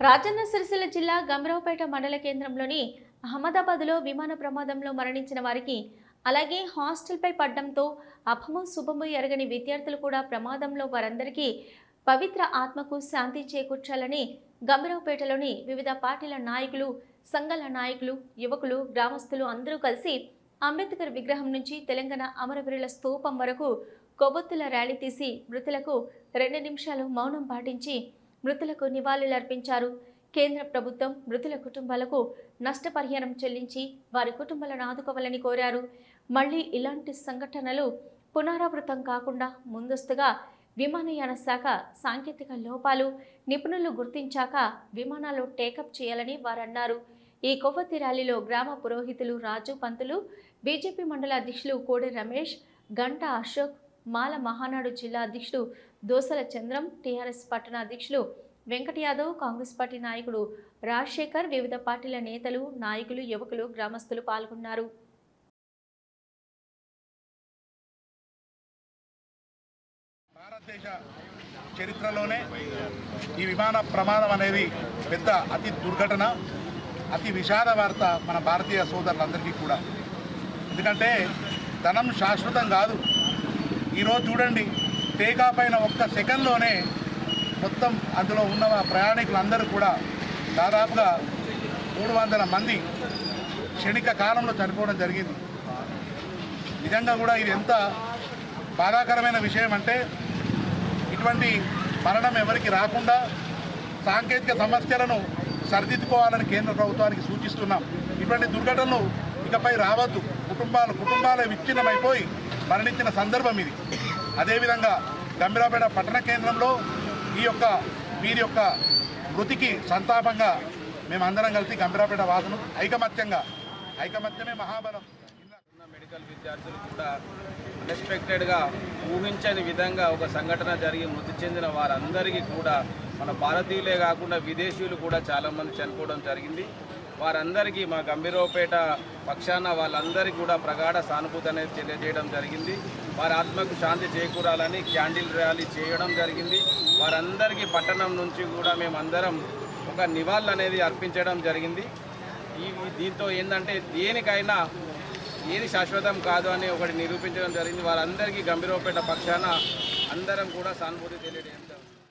రాజన్న సిరిసిల్ల జిల్లా గంభీరావుపేట మండల కేంద్రంలోని అహ్మదాబాద్లో విమాన ప్రమాదంలో మరణించిన వారికి అలాగే హాస్టల్పై పడ్డంతో అభము శుభము ఎరగని విద్యార్థులు కూడా ప్రమాదంలో వారందరికీ పవిత్ర ఆత్మకు శాంతి చేకూర్చాలని గంభీరావుపేటలోని వివిధ పార్టీల నాయకులు సంఘాల నాయకులు యువకులు గ్రామస్తులు అందరూ కలిసి అంబేద్కర్ విగ్రహం నుంచి తెలంగాణ అమరవీరుల స్తూపం వరకు కొవ్వొత్తుల ర్యాలీ తీసి మృతులకు రెండు నిమిషాలు మౌనం పాటించి మృతులకు నివాళులర్పించారు. కేంద్ర ప్రభుత్వం మృతుల కుటుంబాలకు నష్టపరిహారం చెల్లించి వారి కుటుంబాలను ఆదుకోవాలని కోరారు. మళ్ళీ ఇలాంటి సంఘటనలు పునరావృతం కాకుండా ముందస్తుగా విమానయాన శాఖ సాంకేతిక లోపాలు నిపుణులు గుర్తించాక విమానాలు టేకప్ చేయాలని వారన్నారు. ఈ కొవ్వొత్తి ర్యాలీలో గ్రామ పురోహితులు రాజు పంతులు బీజేపీ మండల అధ్యక్షులు కోడి రమేష్ గంటా అశోక్ మాల మహానాడు జిల్లా అధ్యక్షుడు దోసల చంద్రం టీఆర్ఎస్ పట్టణ అధ్యక్షులు వెంకట యాదవ్ కాంగ్రెస్ పార్టీ నాయకుడు రాజశేఖర్ వివిధ పార్టీల నేతలు నాయకులు యువకులు గ్రామస్తులు పాల్గొన్నారు. భారతదేశ చరిత్రలోనే ఈ విమాన ప్రమాదం అనేది పెద్ద అతి దుర్ఘటన అతి విషాద వార్త మన భారతీయ సోదరులందరికీ కూడా. ఎందుకంటే ధనం శాశ్వతం కాదు. ఈరోజు చూడండి టేకాఫ్ అయిన ఒక్క సెకండ్లోనే మొత్తం అందులో ఉన్న ప్రయాణికులందరూ కూడా దాదాపుగా మూడు వందల మంది క్షణిక కాలంలో చనిపోవడం జరిగింది. నిజంగా కూడా ఇది ఎంత బాధాకరమైన విషయం అంటే ఇటువంటి మరణం ఎవరికి రాకుండా సాంకేతిక సమస్యలను సరిదిద్దుకోవాలని కేంద్ర ప్రభుత్వానికి సూచిస్తున్నాం. ఇటువంటి దుర్ఘటనలు ఇకపై రావద్దు. కుటుంబాలు కుటుంబాలు విచ్ఛిన్నమైపోయి మరణించిన సందర్భం ఇది. అదేవిధంగా గంభీరాపేట పట్టణ కేంద్రంలో ఈ యొక్క వీరి యొక్క మృతికి సంతాపంగా మేమందరం కలిసి గంభీరాపేట వాసులు ఐకమత్యంగా ఐకమత్యమే మహాబలం. మెడికల్ విద్యార్థులు కూడా అన్ఎక్స్పెక్టెడ్గా ఊహించని విధంగా ఒక సంఘటన జరిగి మృతి చెందిన వారందరికీ కూడా మన భారతీయులే కాకుండా విదేశీయులు కూడా చాలామంది చనిపోవడం జరిగింది. వారందరికీ మా గంభీరవపేట పక్షాన వాళ్ళందరికీ కూడా ప్రగాఢ సానుభూతి అనేది తెలియజేయడం జరిగింది. వారి ఆత్మకు శాంతి చేకూరాలని క్యాండిల్ ర్యాలీ చేయడం జరిగింది. వారందరికీ పట్టణం నుంచి కూడా మేమందరం ఒక నివాళులు అనేది అర్పించడం జరిగింది. ఈ దీంతో ఏంటంటే దేనికైనా ఏది శాశ్వతం కాదు అని ఒకటి నిరూపించడం జరిగింది. వారందరికీ గంభీరపేట పక్షాన అందరం కూడా సానుభూతి తెలియజేయడం